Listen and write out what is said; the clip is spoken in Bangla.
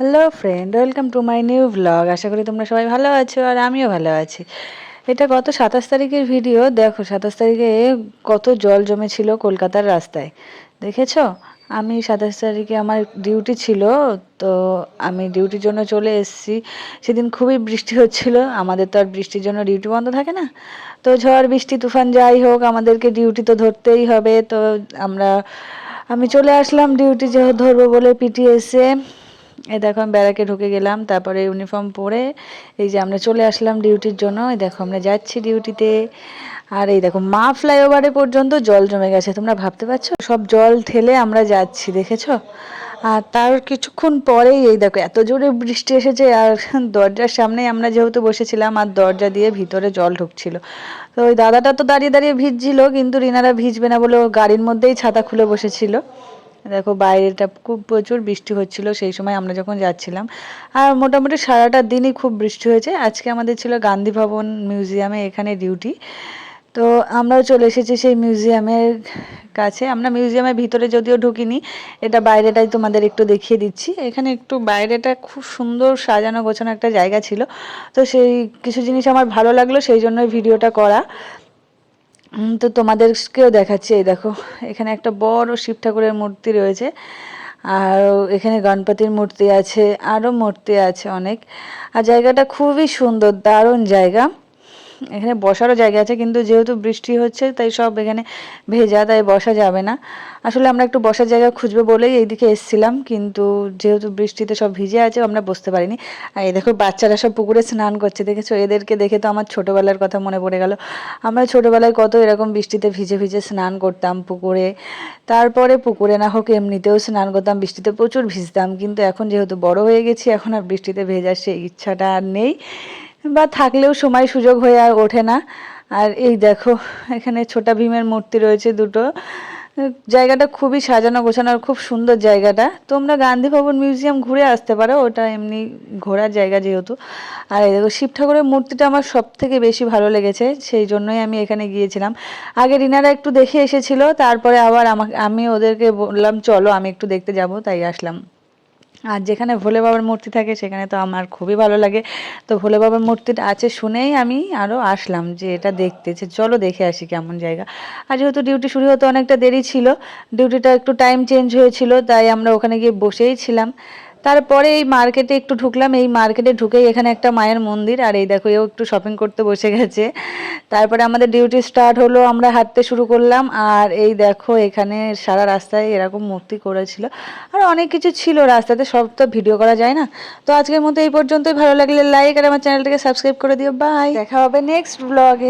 Hello friend welcome to my new blog আশা করি তোমরা সবাই ভালো আছো আর আমিও ভালো আছি। এটা গত সাতাশ তারিখের ভিডিও দেখো, সাতাশ তারিখে কত জল জমেছিল কলকাতার রাস্তায়। দেখেছ? আমি সাতাশ তারিখে আমার ডিউটি ছিল, তো আমি ডিউটির জন্য চলে এসেছি। সেদিন খুবই বৃষ্টি হচ্ছিল। আমাদের তো আর বৃষ্টির জন্য ডিউটি বন্ধ থাকে না। তো ঝড়, বৃষ্টি, তুফান যাই হোক, আমাদেরকে ডিউটি তো ধরতেই হবে। তো আমরা, আমি চলে আসলাম ডিউটি ধরবো বলে পিটিএসে এই দেখো আমি ব্যারাকে ঢুকে গেলাম, তারপরে ইউনিফর্ম পরে এই যে আমরা চলে আসলাম ডিউটির জন্য, এই দেখো আমরা যাচ্ছি ডিউটিতে আর এই দেখো মা ফ্লাইওভারে পর্যন্ত জল জমে গেছে, তোমরা ভাবতে পারছ? সব জল ঠেলে আমরা যাচ্ছি, দেখেছ? আর তার কিছুক্ষণ পরেই এই দেখো এত জোরে বৃষ্টি এসেছে, আর দরজার সামনেই আমরা যেহেতু বসেছিলাম, আর দরজা দিয়ে ভিতরে জল ঢুকছিল। তো ওই দাদাটা তো দাঁড়িয়ে দাঁড়িয়ে ভিজছিল, কিন্তু রিনারা ভিজবে না বলে ও গাড়ির মধ্যেই ছাতা খুলে বসেছিল। দেখো বাইরেটা খুব প্রচুর বৃষ্টি হচ্ছিল, সেই সময় আমরা যখন যাচ্ছিলাম। আর মোটামুটি সারাটা দিনই খুব বৃষ্টি হয়েছে। আজকে আমাদের ছিল গান্ধী ভবন মিউজিয়ামে এখানে ডিউটি। তো আমরাও চলে এসেছি সেই মিউজিয়ামের কাছে। আমরা মিউজিয়ামের ভিতরে যদিও ঢুকিনি, এটা বাইরেটাই তোমাদের একটু দেখিয়ে দিচ্ছি। এখানে একটু বাইরেটা খুব সুন্দর সাজানো গোছানো একটা জায়গা ছিল। তো সেই কিছু জিনিস আমার ভালো লাগল, সেই জন্যই ভিডিওটা করা। তো তোমাদেরকেও দেখাচ্ছি, এই দেখো, এখানে একটা বড় শিব ঠাকুরের মূর্তি রয়েছে, আর এখানে গণপতির মূর্তি আছে, আরও মূর্তি আছে অনেক, আর জায়গাটা খুবই সুন্দর, দারুণ জায়গা। এখানে বসারও জায়গা আছে, কিন্তু যেহেতু বৃষ্টি হচ্ছে, তাই সব এখানে ভেজা, তাই বসা যাবে না। আসলে আমরা একটু বসার জায়গা খুঁজবো বলেই এইদিকে এসেছিলাম, কিন্তু যেহেতু বৃষ্টিতে সব ভিজে আছে, আমরা বসতে পারিনি। আর এই দেখো, বাচ্চারা সব পুকুরে স্নান করছে, দেখেছ? এদেরকে দেখে তো আমার ছোটোবেলার কথা মনে পড়ে গেল। আমরা ছোটোবেলায় কত এরকম বৃষ্টিতে ভিজে ভিজে স্নান করতাম পুকুরে। তারপরে পুকুরে না হোক এমনিতেও স্নান করতাম, বৃষ্টিতে প্রচুর ভিজতাম, কিন্তু এখন যেহেতু বড় হয়ে গেছি, এখন আর বৃষ্টিতে ভেজার সেই ইচ্ছাটা আর নেই। বা থাকলেও সময় সুযোগ হয়ে আর ওঠে না। আর এই দেখো, এখানে ছোটা ভীমের মূর্তি রয়েছে দুটো। জায়গাটা খুবই সাজানো গোছানো খুব সুন্দর জায়গাটা। তোমরা গান্ধী ভবন মিউজিয়াম ঘুরে আসতে পারো, ওটা এমনি ঘোরার জায়গা যেহেতু। আর এই দেখো, শিব ঠাকুরের মূর্তিটা আমার সব থেকে বেশি ভালো লেগেছে, সেই জন্যই আমি এখানে গিয়েছিলাম। আগে রিনারা একটু দেখে এসেছিল, তারপরে আবার আমাকে, আমি ওদেরকে বললাম, চলো, আমি একটু দেখতে যাব তাই আসলাম। আর যেখানে ভোলে বাবার মূর্তি থাকে, সেখানে তো আমার খুবই ভালো লাগে। তো ভোলে বাবার মূর্তিটা আছে শুনেই আমি আরও আসলাম যে এটা দেখতে, যে চলো দেখে আসি কেমন জায়গা। আর যেহেতু ডিউটি শুরু হতে অনেকটা দেরি ছিল ডিউটিটা একটু টাইম চেঞ্জ হয়েছিল, তাই আমরা ওখানে গিয়ে বসেই ছিলাম। তারপরে এই মার্কেটে একটু ঢুকলাম। এই মার্কেটে ঢুকেই এখানে একটা মায়ের মন্দির, আর এই দেখো, এও একটু শপিং করতে বসে গেছে। তারপরে আমাদের ডিউটি স্টার্ট হলো, আমরা হাঁটতে শুরু করলাম, আর এই দেখো, এখানে সারা রাস্তায় এরকম মূর্তি করেছিল। আর অনেক কিছু ছিল রাস্তাতে, সব তো ভিডিও করা যায় না। তো আজকের মতো এই পর্যন্তই। ভালো লাগলে লাইক আর আমার চ্যানেলটাকে সাবস্ক্রাইব করে দিও। বাই দেখা হবে নেক্সট ব্লগে